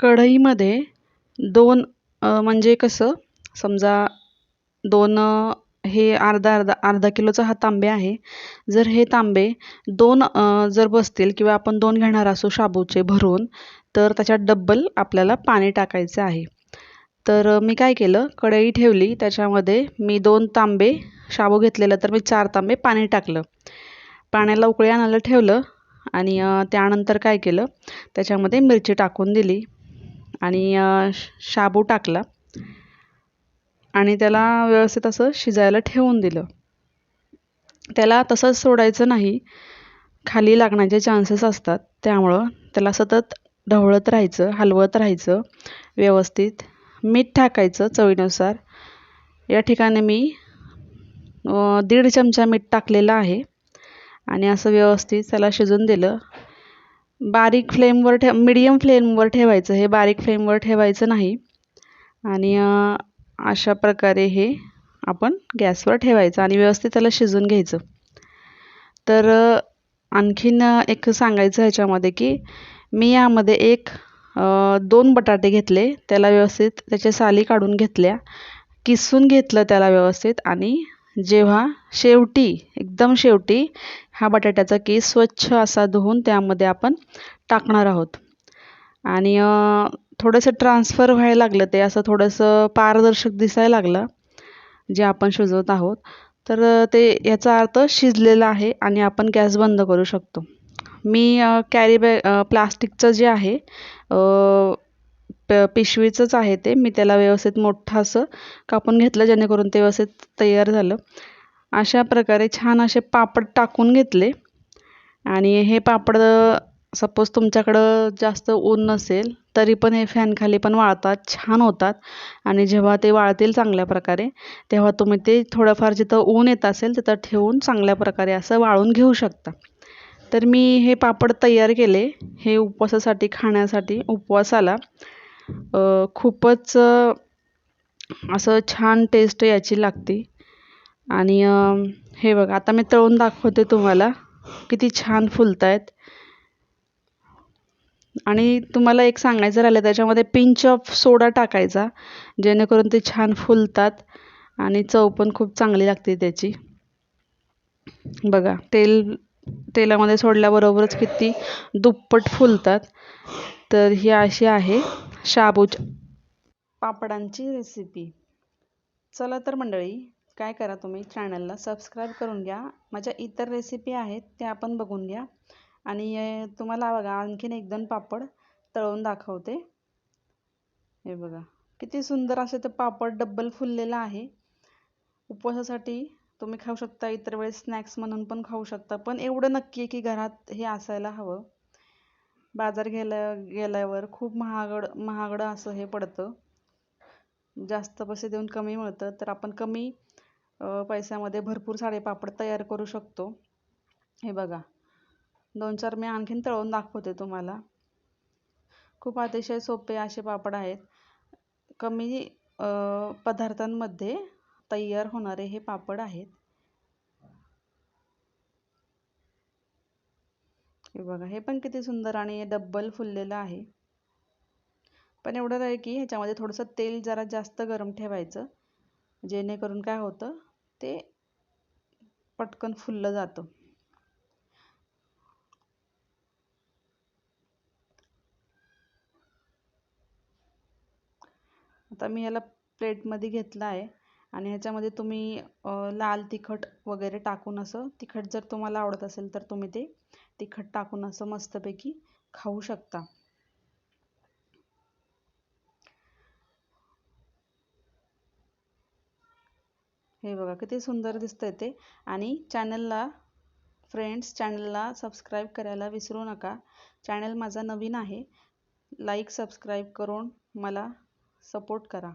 कढईमध्ये दोन म्हणजे कसं समजा दोन हे अर्धा अर्धा अर्धा किलोचा हा तांबे आहे. जर हे तांबे दोन जर बसतील किंवा आपण दोन घेणार असू शाबूचे भरून तर त्याच्यात डब्बल आपल्याला पाणी टाकायचं आहे. तर मी काय केलं कढई ठेवली त्याच्यामध्ये मी दोन तांबे शाबू घेतलेलं तर मी चार तांबे पाणी टाकलं. पाण्याला उकळी आणायला ठेवलं आणि त्यानंतर काय केलं त्याच्यामध्ये मिरची टाकून दिली. आणि शाबू टाकला. आणि त्याला व्यवस्थित असं शिजायला ठेवून दिलं. त्याला तसंच सोडायचं नाही. खाली लागण्याचे चान्सेस असतात. त्यामुळं त्याला सतत ढवळत राहायचं हलवत राहायचं व्यवस्थित मीठ टाकायचं चवीनुसार. या ठिकाणी मी दीड चमचा मीठ टाकलेलं आहे. आणि असं व्यवस्थित त्याला शिजून दिलं. बारीक फ्लेमवर ठेव मिडियम फ्लेमवर ठेवायचं. हे बारीक फ्लेमवर ठेवायचं नाही. आणि अशा प्रकारे हे आपण गॅसवर ठेवायचं आणि व्यवस्थित त्याला शिजून घ्यायचं. तर आणखीन एक सांगायचं ह्याच्यामध्ये की मी यामध्ये एक दोन बटाटे घेतले. त्याला व्यवस्थित त्याच्या साली काढून घेतल्या. किसून घेतलं त्याला व्यवस्थित आणि जेव्हा शेवटी एकदम शेवटी हा बटाट्याचा केस स्वच्छ असा धुवून त्यामध्ये आपण टाकणार आहोत. आणि थोडंसं ट्रान्सफर व्हायला लागलं ते असं थोडंसं पारदर्शक दिसायला लागलं जे आपण शिजवत आहोत. तर ते याचा अर्थ शिजलेला आहे आणि आपण गॅस बंद करू शकतो. मी कॅरी बॅग प्लास्टिकचं जे आहे प पिशवीचंच आहे ते. मी त्याला व्यवस्थित मोठं असं कापून घेतलं जेणेकरून ते व्यवस्थित तयार झालं. अशा प्रकारे छान असे पापड टाकून घेतले. आणि हे पापड सपोज तुमच्याकडं जास्त ऊन नसेल तरी पण हे फॅनखाली पण वाळतात छान होतात. आणि जेव्हा ते वाळतील चांगल्या प्रकारे तेव्हा तुम्ही ते थोडंफार जिथं ऊन येत असेल तिथं ठेवून चांगल्या प्रकारे असं वाळून घेऊ शकता. तर मी हे पापड तयार केले. हे उपवासासाठी खाण्यासाठी उपवासाला खूपच असं छान टेस्ट याची लागते. आणि हे बघा आता मी तळून दाखवते तुम्हाला किती छान फुलत आहेत आणि तुम्हाला एक सांगायचं राहिलं त्याच्यामध्ये पिंच ऑफ सोडा टाकायचा जेणेकरून ते छान फुलतात आणि चव पण खूप चांगली लागते त्याची. बघा तेल तेलामध्ये सोडल्याबरोबरच किती दुप्पट फुलतात. तर ही अशी आहे. शाबूच्या पापडांची रेसिपी चला तर मंडळी काय करा तुम्ही? चॅनलला सबस्क्राईब करून घ्या. माझ्या इतर रेसिपी आहेत त्या आपण बघून घ्या. आणि तुम्हाला बघा आणखीन एक दोन पापड तळून दाखवते. हे बघा किती सुंदर असे ते पापड डब्बल फुललेला आहे. उपवासासाठी तुम्ही खाऊ शकता इतर वेळेस स्नॅक्स म्हणून पण खाऊ शकता. पण एवढं नक्की आहे की घरात हे असायला हवं. बाजार गेल्या गेल्यावर खूप महागड महागडं असं हे पडतं. जास्त पैसे देऊन कमी मिळतं. तर आपण कमी पैशामध्ये भरपूर सारे पापड तयार करू शकतो. हे बघा. दोन चार मी आणखीन तळून दाखवते तुम्हाला. खूप अतिशय सोपे असे पापड आहेत. कमी पदार्थांमध्ये तयार होणारे हे पापड आहेत. हे बघा हे पण किती सुंदर आणि डब्बल फुललेलं आहे. पण एवढं आहे की ह्याच्यामध्ये थोडंसं तेल जरा जास्त गरम ठेवायचं जेणेकरून काय होतं ते पटकन फुललं जातं. आता मी ह्याला प्लेटमध्ये घेतला आहे आणि ह्याच्यामध्ये तुम्ही लाल तिखट वगैरे टाकून असं तिखट जर तुम्हाला आवडत असेल तर तुम्ही ते तिखट टाकून असं मस्तपैकी खाऊ शकता. हे बघा किती सुंदर दिसतंय ते. आणि चॅनलला फ्रेंड्स चॅनलला सबस्क्राईब करायला विसरू नका. चॅनल माझा नवीन आहे. लाईक सबस्क्राईब करून मला सपोर्ट करा.